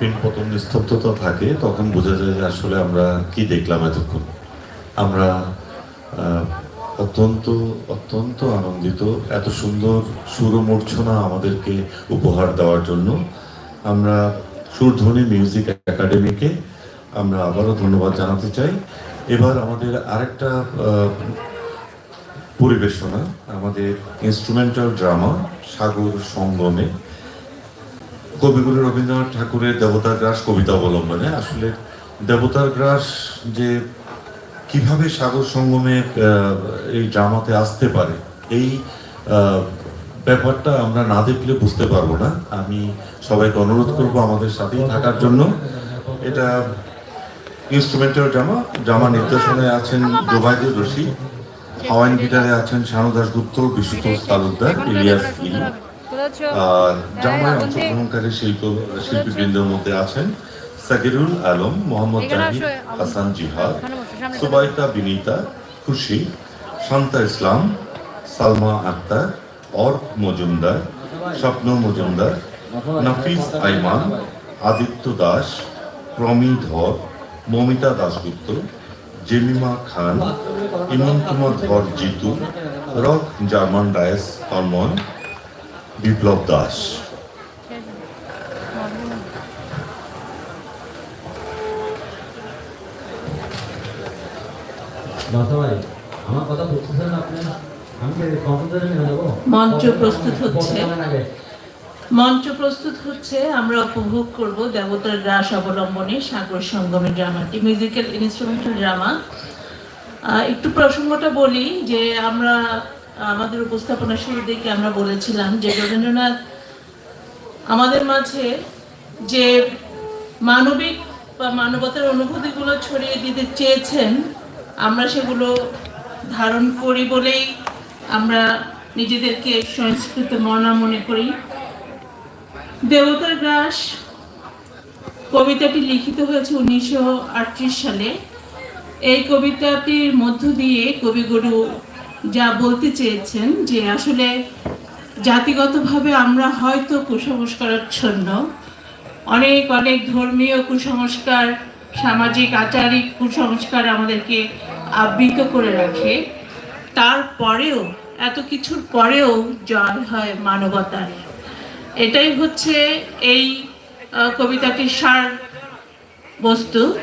Pin পতন নিস্তব্ধতা থাকে, তখন বোঝা যায় যে আসলে আমরা কি দেখলাম এতক্ষণ। আমরা অত্যন্ত অত্যন্ত আনন্দিত, এত সুন্দর সুরমূর্ছনা আমাদেরকে উপহার দেওয়ার জন্য। আমরা সুরধ্বনি মিউজিক একাডেমিকে আমরা আবারও ধন্যবাদ জানাতে চাই। এবার আমাদের আরেকটা পরিবেশনা, আমাদের ইনস্ট্রুমেন্টাল ড্রামা সাগর সঙ্গমে। কবিগুরু রবীন্দ্রনাথ ঠাকুরের দেবতার গ্রাস কবিতা অবলম্বনে আসলে দেবতার গ্রাস যে কীভাবে সাগর সঙ্গমে এই ড্রামাতে আসতে পারে, এই ব্যাপারটা আমরা না দেখলে বুঝতে পারব না। আমি সবাইকে অনুরোধ করব আমাদের সাথেই থাকার জন্য। এটা ইনস্ট্রুমেন্টাল ড্রামা ড্রামা নির্দেশনায় আছেন জোবাইদুর রশিদ, হাওয়াইন গিটারে আছেন শানু দাশগুপ্ত বিশ্বতোষ তালুকদার, ইলিয়াস ইলি। জামায় অংশগ্রহণকারী শিল্প শিল্পীবৃন্দের মধ্যে আছেন সাকিরুল আলম মোহাম্মদ জাহিদ হাসান জিহাদ। সুবাইতা বিনীতা খুশি শান্তা ইসলাম সালমা আক্তার অর্ক মজুমদার স্বপ্ন মজুমদার নাফিস Ayman Aditya Das Promi Dhar Momita Dasgupta Jemima Khan Imon Kumar Dhar Jitu Rock German Dias Tonmoy Biplob Das. আমার কথা বুঝতেছেন মঞ্চ প্রস্তুত হচ্ছে। মঞ্চ প্রস্তুত হচ্ছে আমরা উপভোগ করব দেবতার রাস অবলম্বনে সাগর সঙ্গমের ড্রামাটি মিউজিক্যাল ইনস্ট্রুমেন্টাল ড্রামা একটু প্রসঙ্গটা বলি যে আমরা আমাদের উপস্থাপনা শুরু থেকে আমরা বলেছিলাম যে রবীন্দ্রনাথ আমাদের মাঝে যে মানবিক বা মানবতার অনুভূতিগুলো ছড়িয়ে দিতে চেয়েছেন, আমরা সেগুলো ধারণ করি বলেই আমরা নিজেদেরকে সংস্কৃত মনা মনে করি। দেবতার গ্রাস কবিতাটি লিখিত হয়েছে উনিশশো আটত্রিশ সালে। এই কবিতাটির মধ্য দিয়ে কবিগুরু যা বলতে চেয়েছেন যে আসলে জাতিগতভাবে আমরা হয়তো কুসংস্কারাচ্ছন্ন। অনেক অনেক ধর্মীয় কুসংস্কার, সামাজিক, আচারিক কুসংস্কার আমাদেরকে আবৃত করে রাখে। তারপরেও, এত কিছুর পরেও জয় হয় মানবতার। এটাই হচ্ছে এই কবিতাটির সার বস্তু।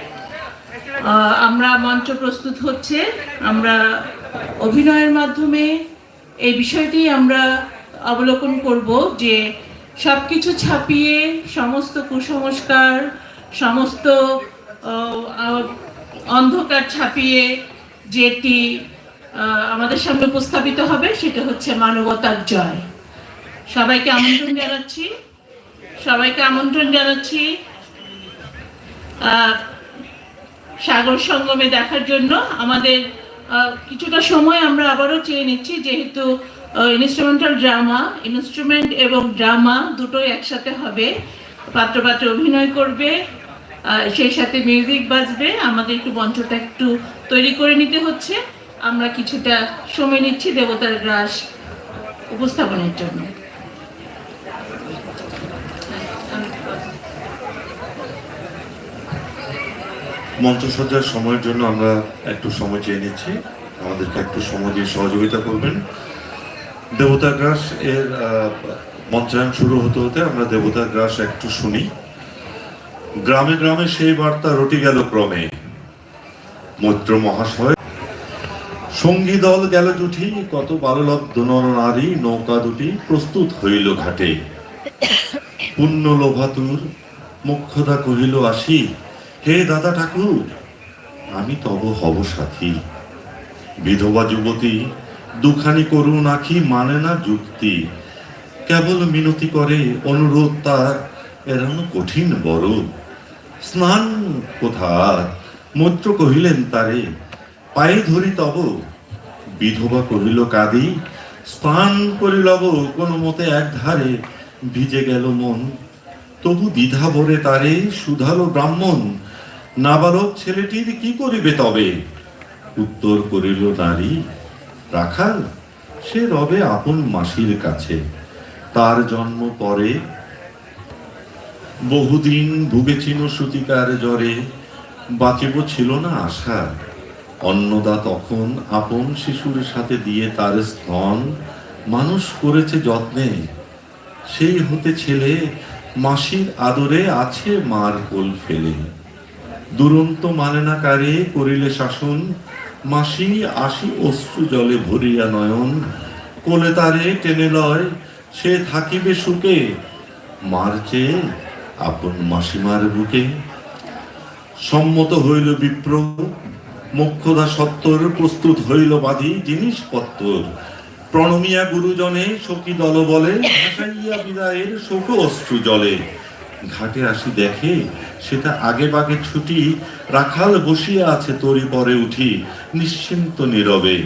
আমরা মঞ্চ প্রস্তুত হচ্ছে, আমরা অভিনয়ের মাধ্যমে এই বিষয়টি আমরা অবলোকন করব যে সব কিছু ছাপিয়ে সমস্ত কুসংস্কার, সমস্ত অন্ধকার ছাপিয়ে যেটি আমাদের সামনে উপস্থাপিত হবে সেটা হচ্ছে মানবতার জয়। সবাইকে আমন্ত্রণ জানাচ্ছি। সবাইকে আমন্ত্রণ জানাচ্ছি সাগর সঙ্গমে দেখার জন্য। আমাদের কিছুটা সময় আমরা আবারও চেয়ে নিচ্ছি, যেহেতু ইনস্ট্রুমেন্টাল ড্রামা ইনস্ট্রুমেন্ট এবং ড্রামা দুটোই একসাথে হবে। পাত্র পাত্র অভিনয় করবে সেই সাথে মিউজিক বাজবে। আমাদের একটু মঞ্চটা একটু তৈরি করে নিতে হচ্ছে। আমরা কিছুটা সময় নিচ্ছি দেবতার গ্রাস উপস্থাপনের জন্য। মঞ্চসজ্জার সময়ের জন্য আমরা একটু সময় চেয়ে নিচ্ছি। আমাদেরকে একটু সময় দিয়ে সহযোগিতা করবেন। দেবতা গ্রাস এর মঞ্চায়ন শুরু হতে হতে আমরা দেবতা গ্রাস একটু শুনি। গ্রামে গ্রামে সেই বার্তা রটি গেল ক্রমে। মৈত্র মহাশয়, সঙ্গী দল গেল জুঠি, কত বারলক দনর নারী, নৌকা দুটি প্রস্তুত হইল ঘাটে। পুণ্য লোভাতুর মুখ্যদা কহিল, আসি। হে দাদা ঠাকুর, আমি তব হব সাথী। বিধবা যুবতী, দুখানি করুণ আখি মানে না যুক্তি। কেবল মিনতি করে অনুরোধ তার এরম কঠিন বড়। স্নান কোথার? মৈত্র কহিলেন তারে, পায়ে ধরি তব। বিধবা কহিল, কাদি, স্নান করি লব, কোন মতে এক ধারে ভিজে গেল মন। তবু দ্বিধা ভরে তারে সুধালো ব্রাহ্মণ। নাবালক ছেলেটির কি করিবে তবে? উত্তর করিল, নারী, রাখাল, সে রবে আপন মাসির কাছে। তার জন্ম পরে বহুদিন ভুগেছিল সুতিকার জ্বরে। বাঁচিব ছিল না আশা। অন্নদা তখন আপন শিশুর সাথে দিয়ে তার স্তন মানুষ করেছে যত্নে। সেই হতে ছেলে মাসির আদরে আছে মার কোল ফেলে। দুরন্ত মানে না কারে করিলে শাসন, মাসি আসি অশ্রু জলে ভরিয়া নয়ন। কোলে তারে টেনে লয়, সে থাকিবে সুখে। মার চেয়ে আপন মাসিমার বুকে। সম্মত হইল বিপ্র, মোক্ষদা সত্তর প্রস্তুত হইল বাধি জিনিসপত্র প্রণমিয়া গুরুজনে সখী দল বলে বিদায়ের শোক অশ্রু জলে। ঘাটে আসি দেখে, সেটা আগে বাগে ছুটি, রাখাল বসিয়া আছে তরি পরে উঠি, নিশ্চিন্ত নীরবে।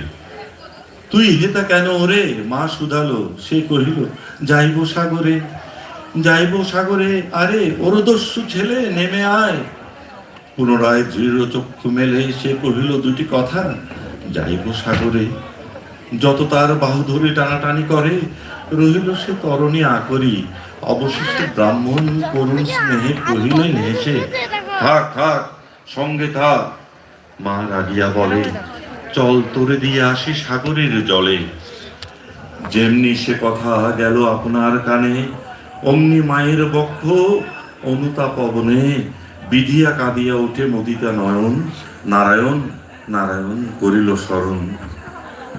তুই হেতা কেন ওরে? মা শুধালো, সে কহিল, যাইব সাগরে যাইব সাগরে, আরে ওরদস্যু ছেলে নেমে আয়। পুনরায় দৃঢ় চক্ষু মেলে, সে কহিল, দুটি কথা, যাইব সাগরে। যত তার বাহু ধরে টানাটানি করে, রহিল সে তরণী আকরি অবশিষ্ট ব্রাহ্মণ করুণ স্নেহে কহিলেন হেসে থাক থাক, সঙ্গে থাক। মা রাগিয়া বলে চল তোরে দিয়ে আসি সাগরের জলে। যেমনি সে কথা গেল আপনার কানে, অমনি মায়ের বক্ষ অনুতাপবনে বিধিয়া কাঁদিয়া উঠে মদিতা নয়ন। নারায়ণ নারায়ণ করিল স্মরণ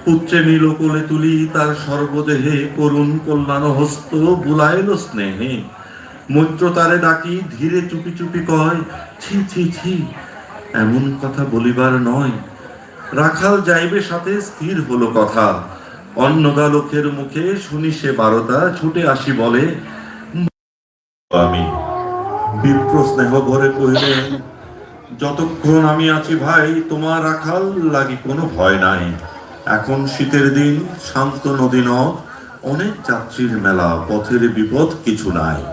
পুত্রে নিল কোলে তুলি, তার সর্বদেহে করুণ কল্যাণ হস্ত, বুলাইল স্নেহে। মৈত্র তারে ডাকি, ধীরে চুপি চুপি কয়, ছি ছি ছি, এমন কথা বলিবার নয়। রাখাল যাইবে সাথে, স্থির হলো কথা। অন্নদা লোকের মুখে শুনি সে বারতা, ছুটে আসি বলে আমি বিপ্র স্নেহ ভরে কহিলেন, যতক্ষণ আমি আছি ভাই, তোমার রাখাল লাগি কোনো ভয় নাই। এখন শীতের দিন, শান্ত নদী নদ, অনেক যাত্রীর মেলা, পথের বিপদ কিছু নাই।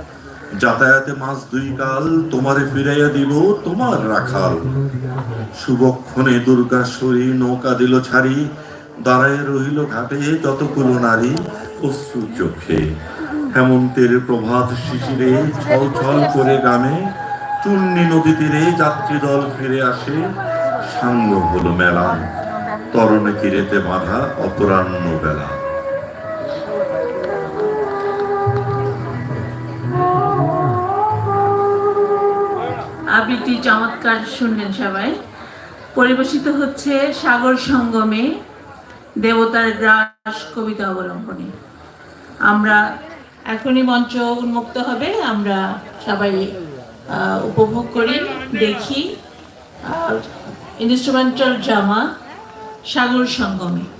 যাতায়াতে মাস দুই কাল তোমারে ফিরাইয়া দিব তোমার রাখাল। শুভক্ষণে দুর্গাশ্বরী নৌকা দিল ছাড়ি, দাঁড়ায় রহিল ঘাটে যতগুলো নারী অশ্রু চোখে। হেমন্তের প্রভাত শিশিরে ছল ছল করে গ্রামে চুন্নি নদী তীরে যাত্রী দল ফিরে আসে সাঙ্গ হলো মেলা। তরণে কিরেতে বাঁধা অপরাহ্ন বেলা। আবৃত্তি চমৎকার শুনলেন সবাই। পরিবেশিত হচ্ছে সাগর সঙ্গমে দেবতার গ্রাস কবিতা অবলম্বনে। আমরা এখনই মঞ্চ উন্মুক্ত হবে। আমরা সবাই উপভোগ করি, দেখি। ইনস্ট্রুমেন্টাল ড্রামা সাগর সঙ্গমে।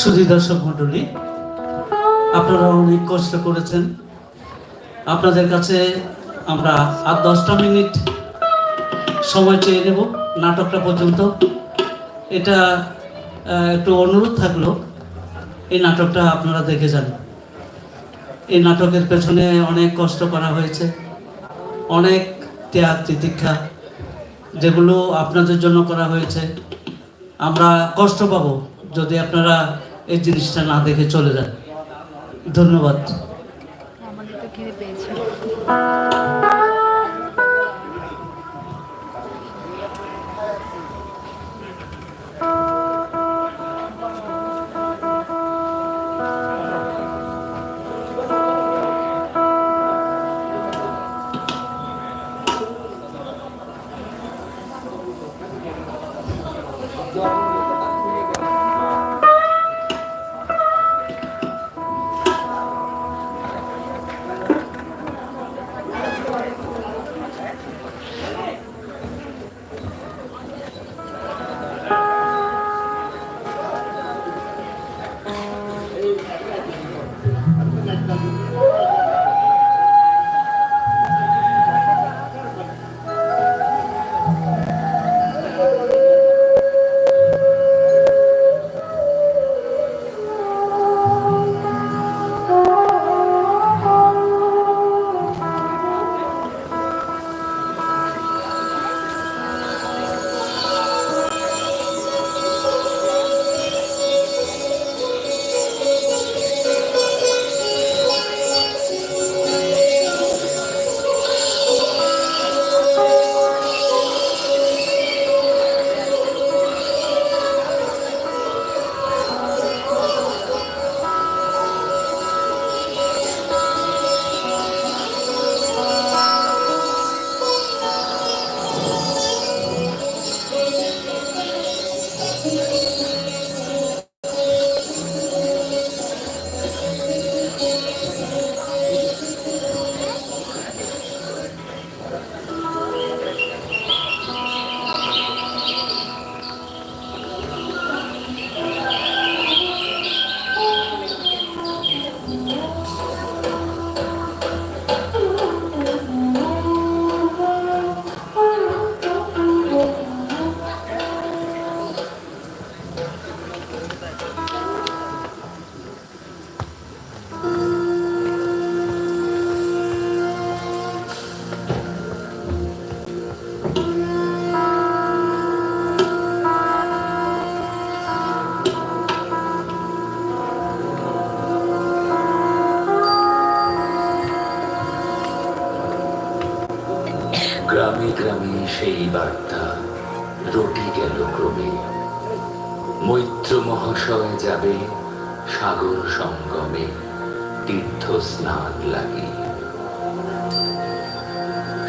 সুধী দর্শক মণ্ডলী আপনারা অনেক কষ্ট করেছেন। আপনাদের কাছে আমরা আর দশটা মিনিট সময় চেয়ে নেব নাটকটা পর্যন্ত। এটা একটু অনুরোধ থাকল, এই নাটকটা আপনারা দেখে যান। এই নাটকের পেছনে অনেক কষ্ট করা হয়েছে, অনেক ত্যাগ তিতিক্ষা যেগুলো আপনাদের জন্য করা হয়েছে। আমরা কষ্ট পাবো যদি আপনারা এই জিনিসটা না দেখে চলে যান। ধন্যবাদ।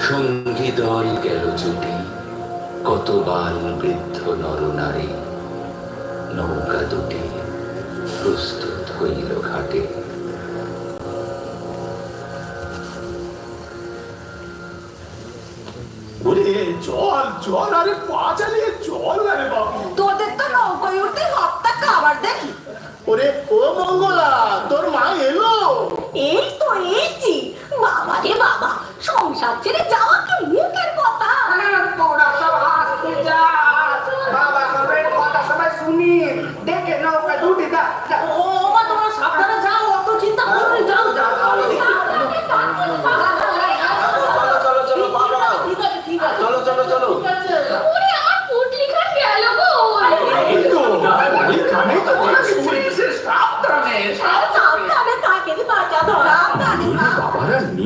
সঙ্গী দল গেল জুটি। কত বাল বৃদ্ধ নরনারী নৌকা দুটি প্রস্তুত হইল ঘাটে। ওরে চল চল আরে পা চালিয়ে চল আরে বাবু। তোদের তো নৌকোয় উঠতে হপ্তা খাবার দেখি। ওরে ও মঙ্গলা তোর মা এলো। এই তো এইছি বাবা রে বাবা সংসার ছেড়ে যাওয়া কি মুখের কথা? তোরা সব হাসতে যাস বাবা সবের কথা সবাই শুনি। দেখে নৌকা দুটি দা ও মা তোমরা সাবধানে যাও অত চিন্তা করো যাও যাও চলো চলো বাবা। চলো চলো চলো। ওরে আমার ফুট চলো চলো চলো এখানে তো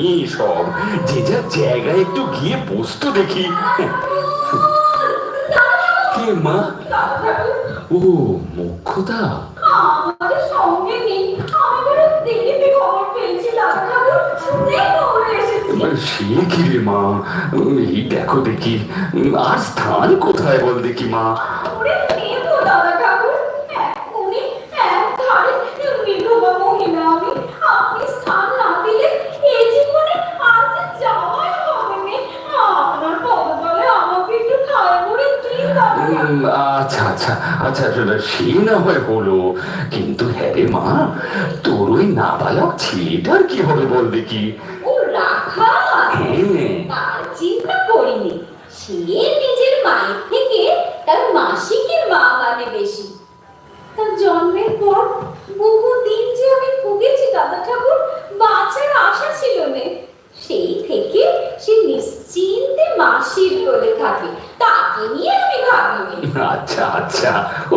বাবারা নেই সব। যে যার জায়গায় একটু গিয়ে বসতো দেখি। কে মা? ও মুখ্যতা সে কি রে মা? এই দেখো দেখি। আর স্থান কোথায় বল দেখি মা? আচ্ছা আচ্ছা আচ্ছা সে না হয় হলো। কিন্তু হ্যাঁ রে মা, তোর ওই নাবালক ছেলেটার কি হবে বল দেখি ও রাখা হ্যাঁ তার চিন্তা করিনি সে নিজের মায়ের থেকে তার মাসিকের মা মানে বেশি তার জন্মের পর বহু দিন যে আমি ভুগেছি দাদা ঠাকুর বাঁচার আশা ছিল না সেই থেকে সে নিশ্চিন্তে মাসির কোলে থাকে তাকে নিয়ে আমি ভাবিনি আচ্ছা আচ্ছা ও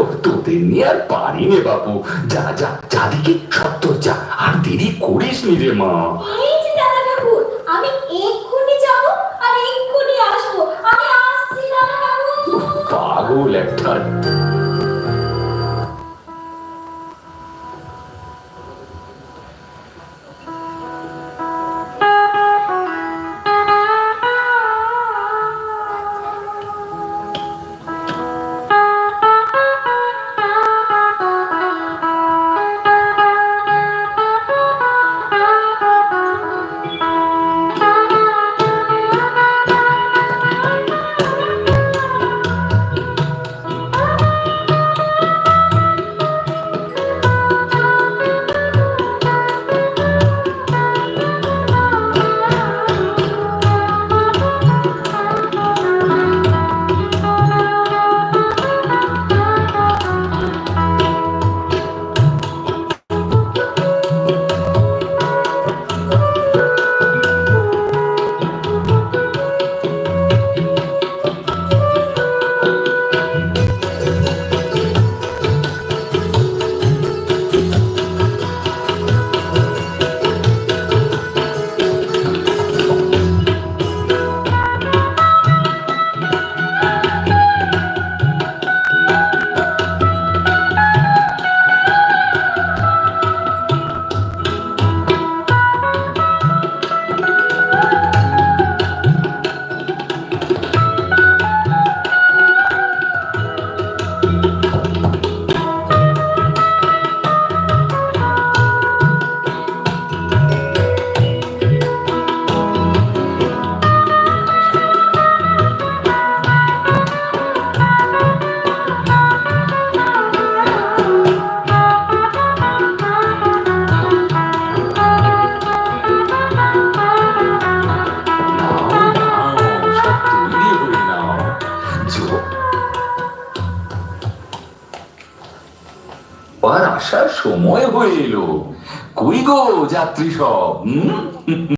নিয়ে আর পারি নে বাবু যা যা যাদিকে সত্তর যা। আর দেরি করিস নি রে মা। এই যে দাদা ঠাকুর আমি এক্ষুনি যাব আর এক্ষুনি আসব। আমি আসছি পাগল একটা